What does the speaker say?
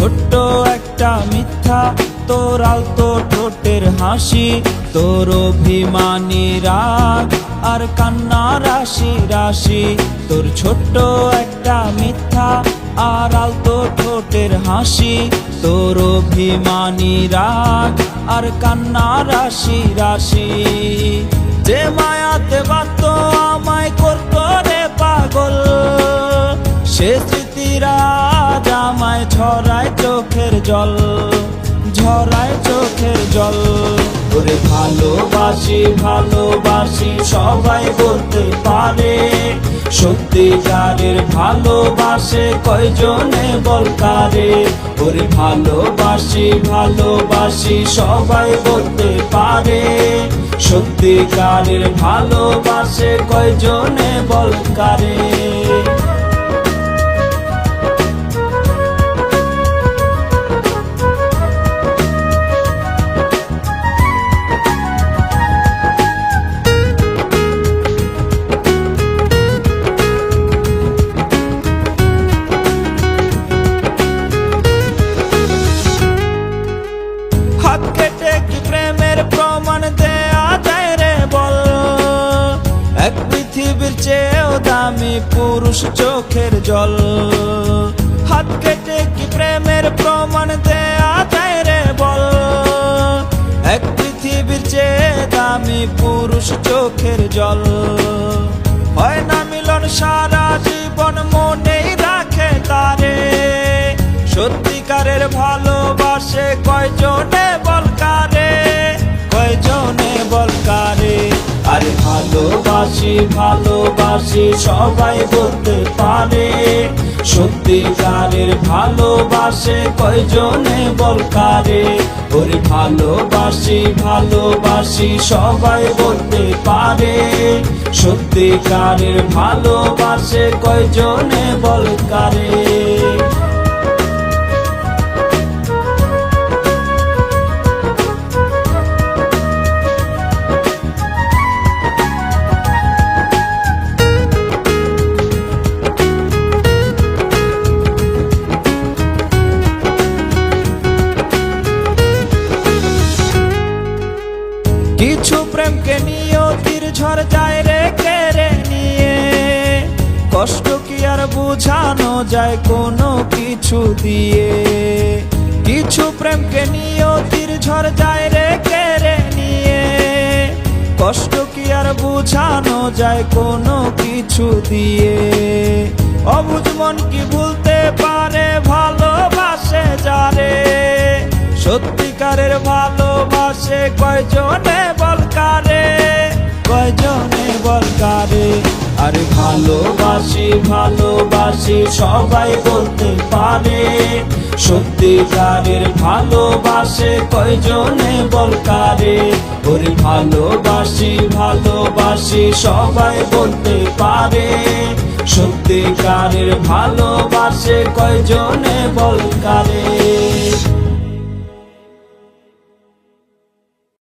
ছোট্ট একটা মিথ্যা, তোর আলতো ঠোঁটের হাসি, তোর অভিমানী রাগ আর কান্না রাশি রাশি। তোর ছোট্ট একটা মিথ্যা আর আলতো ঠোঁটের হাসি, তোর অভিমানী রাগ আর কান্না রাশি রাশি। যে মায়াতে বাত চোখের জল, ঝরায় চোখের জল। ওরে ভালোবাসি ভালোবাসি, সবাই বলতে পারে। সত্যি সত্যিকারের ভালোবাসে কয়জনে বলকারে ওরে ভালোবাসি ভালোবাসি, সবাই বলতে পারে। সত্যিকারের ভালোবাসে কয়জনে বলকারে চেয়েও দামি পুরুষ চোখের জল। হাত কেটে কি প্রেমের প্রমাণ দেয়া যায় রে বল? এক পৃথিবীর চেয়ে দামি পুরুষ চোখের জল। হয় না মিলন সারা জীবন মনেই রাখে তারে। সত্যিকারের ভালোবাসে কয়জনে ভালোবাসি ভালোবাসি, সবাই বলতে পারে। সত্যিকারের ভালোবাসে কয়জনে বলকারে ওরে ভালোবাসি ভালোবাসি, সবাই বলতে পারে। সত্যিকারের ভালোবাসে কয়জনে বলকারে প্রেমকে নিয়তির ঝড় যায় রে কেড়ে নিয়ে? কষ্ট কি আর বোঝানো যায় কোনো কিছু দিয়ে? কিছু প্রেমকে নিয়তির ঝড় যায় রে কেড়ে নিয়ে? কষ্ট কি আর বোঝানো যায় কোনো কিছু দিয়ে? অবুঝ মন কি ভুলতে পারে, ভালোবাসে যারে? সত্যিকারের ভালোবাসে কয়জনে বলকারে ভালোবাসি ভালোবাসি, সবাই বলতে পারে। সত্যিকারের ভালোবাসে কয়জনে বলকারে ওরে ভালোবাসি ভালোবাসি, সবাই বলতে পারে। সত্যিকারের ভালোবাসে কয়জনে বলকারে